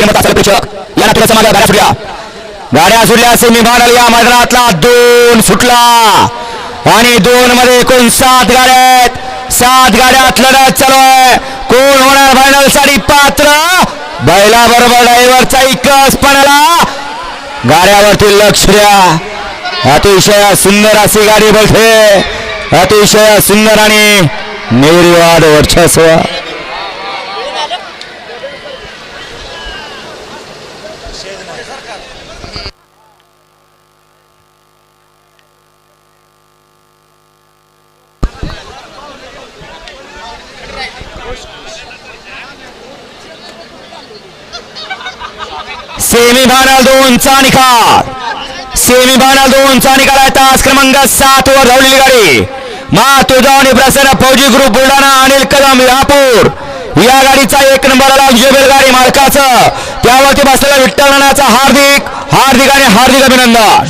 या नाट्याचा मागे गाड्या सुटल्या. गाड्या सुटल्या सेमीफायनल या मैदानातला. दोन सुटला. आणि दोन मध्ये एकूण सात गाड्या आहेत. सात गाड्यात लढत चालू आहे. कोण होणार फायनलसाठी? पात्र. बैला बरोबर ड्रायव्हरचा इकस पडला गाड्यावरती लक्ष द्या. अतिशय सुंदर अशी गाडी बघते. अतिशय सुंदर आणि निर्वाद वर्चस्व. सेमीफायनल दोनचा निकाल. सेमीफायनल दोनचा निकाल आहे. तास क्रमांक सात वर धावलेली गाडी. मा तुझावणी प्रसन्न फौजी ग्रुप बुलढाणा अनिल कदम यापूर. या गाडीचा एक नंबर आला विजय गाडी मालकाचं. त्यावरती बसलेला विठ्ठल हार्दिक हार्दिक आणि हार्दिक अभिनंदन.